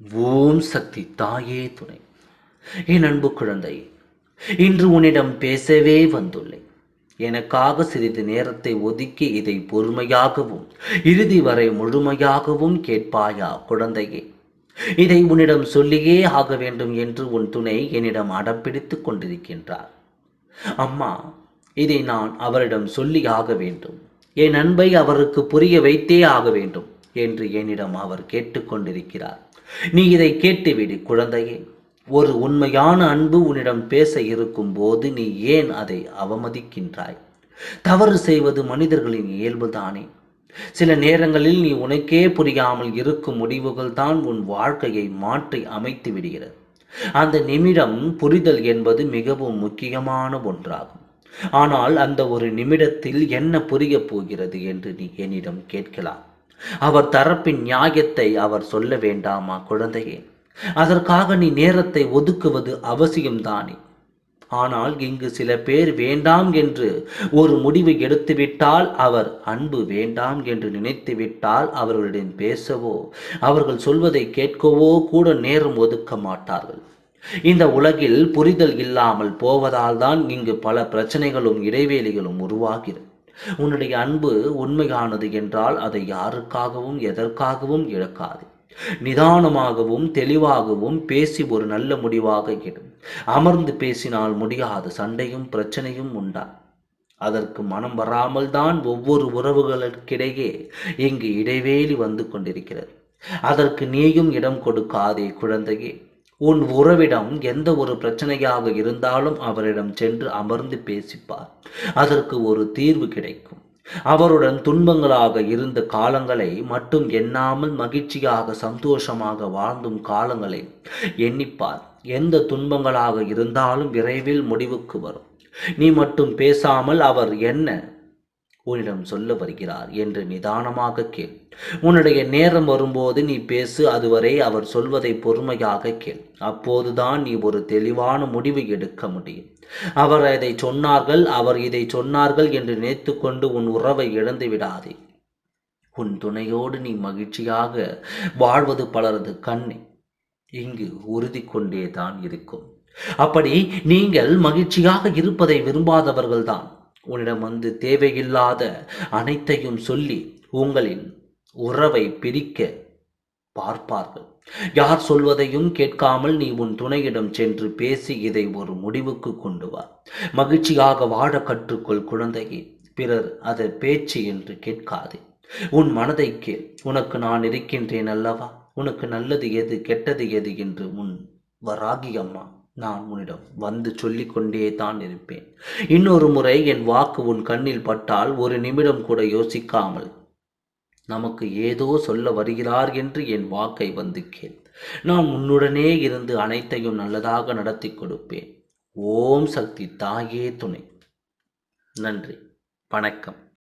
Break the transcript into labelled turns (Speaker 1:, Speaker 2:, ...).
Speaker 1: ஓம் சக்தி தாயே துணை. என் அன்பு குழந்தை இன்று உன்னிடம் பேசவே வந்துள்ளேன். எனக்காக சிறிது நேரத்தை ஒதுக்கி இதை பொறுமையாகவும் இறுதி வரை முழுமையாகவும் கேட்பாயா குழந்தையே? இதை உன்னிடம் சொல்லியே ஆக வேண்டும் என்று உன் துணை என்னிடம் அடம்பிடித்து கொண்டிருக்கின்றார். அம்மா இதை நான் அவரிடம் சொல்லி ஆக வேண்டும். என் அன்பை அவருக்கு புரிய வைத்தே ஆக வேண்டும் என்று என்னிடம் அவர் கேட்டுக்கொண்டிருக்கிறார் நீ இதை கேட்டுவிடு குழந்தையே. ஒரு உண்மையான அன்பு உன்னிடம் பேச இருக்கும் போது நீ ஏன் அதை அவமதிக்கின்றாய்? தவறு செய்வது மனிதர்களின் இயல்புதானே. சில நேரங்களில் நீ உனக்கே புரியாமல் இருக்கும் முடிவுகள் தான் உன் வாழ்க்கையை மாற்றி அமைத்து விடுகிறது. அந்த நிமிடம் புரிதல் என்பது மிகவும் முக்கியமான ஒன்றாகும். ஆனால் அந்த ஒரு நிமிடத்தில் என்ன புரியப் போகிறது என்று நீ என்னிடம் கேட்கலாம். அவர் தரப்பின் நியாயத்தை அவர் சொல்ல வேண்டாமா குழந்தையே? அதற்காக நீ நேரத்தை ஒதுக்குவது அவசியம்தானே? ஆனால் இங்கு சில பேர் வேண்டாம் என்று ஒரு முடிவு எடுத்துவிட்டால் அவர் அன்பு வேண்டாம் என்று நினைத்துவிட்டால் அவர்களிடம் பேசவோ அவர்கள் சொல்வதை கேட்கவோ கூட நேரம் ஒதுக்க மாட்டார்கள். இந்த உலகில் புரிதல் இல்லாமல் போவதால் தான் இங்கு பல பிரச்சனைகளும் இடைவேளிகளும் உருவாகிறது. உன்னுடைய அன்பு உண்மையானது என்றால் அதை யாருக்காகவும் எதற்காகவும் இழக்காது. நிதானமாகவும் தெளிவாகவும் பேசி ஒரு நல்ல முடிவாக இடும். அமர்ந்து பேசினால் முடியாத சண்டையும் பிரச்சனையும் உண்டா அதற்கு மனம் வராமல் தான் ஒவ்வொரு உறவுகளுக்கிடையே இங்கு இடைவேளி வந்து கொண்டிருக்கிறது. அதற்கு நீயும் இடம் கொடுக்காதே குழந்தையே. உன் உறவிடம் எந்த ஒரு பிரச்சனையாக இருந்தாலும் அவரிடம் சென்று அமர்ந்து பேசிப்பார். அதற்கு ஒரு தீர்வு கிடைக்கும். அவருடன் துன்பங்களாக இருந்த காலங்களை மட்டும் எண்ணாமல் மகிழ்ச்சியாக சந்தோஷமாக வாழ்ந்தும் காலங்களை எண்ணிப்பார். எந்த துன்பங்களாக இருந்தாலும் விரைவில் முடிவுக்கு வரும். நீ மட்டும் பேசாமல் அவர் என்ன உன்னிடம் சொல்ல வருகிறார் என்று நிதானமாக கேள். உன்னுடைய நேரம் வரும்போது நீ பேசு அதுவரை அவர் சொல்வதை பொறுமையாக கேள். அப்போதுதான் நீ ஒரு தெளிவான முடிவு எடுக்க முடியும். அவர் இதை சொன்னார்கள் அவர் இதை சொன்னார்கள் என்று நினைத்து கொண்டு உன் உறவை இழந்து விடாதே. உன் துணையோடு நீ மகிழ்ச்சியாக வாழ்வது பலரது கண் இங்கு உறுதி கொண்டே தான் இருக்கும். அப்படி நீங்கள் மகிழ்ச்சியாக இருப்பதை விரும்பாதவர்கள்தான். உன்னிடம் வந்து தேவையில்லாத அனைத்தையும் சொல்லி உங்களின் உறவை பிரிக்க பார்ப்பார்கள். யார் சொல்வதையும் கேட்காமல் நீ உன் துணையிடம் சென்று பேசி இதை ஒரு முடிவுக்கு கொண்டு வா. மகிழ்ச்சியாக வாழ கற்றுக்கொள் குழந்தையே. பிறர் அதை பேச்சு என்று கேட்காதே. உன் மனதை கேள். உனக்கு நான் இருக்கின்றேன் அல்லவா? உனக்கு நல்லது எது கெட்டது எது என்று உன் வராகி அம்மா நான் உன்னிடம் வந்து சொல்லிக்கொண்டே தான் இருப்பேன். இன்னொரு முறை என் வாக்கு உன் கண்ணில் பட்டால் ஒரு நிமிடம் கூட யோசிக்காமல் நமக்கு ஏதோ சொல்ல வருகிறார் என்று என் வாக்கை வந்து கேள். நான் உன்னுடனே இருந்து அனைத்தையும் நல்லதாக நடத்தி கொடுப்பேன். ஓம் சக்தி தாயே துணை. நன்றி. வணக்கம்.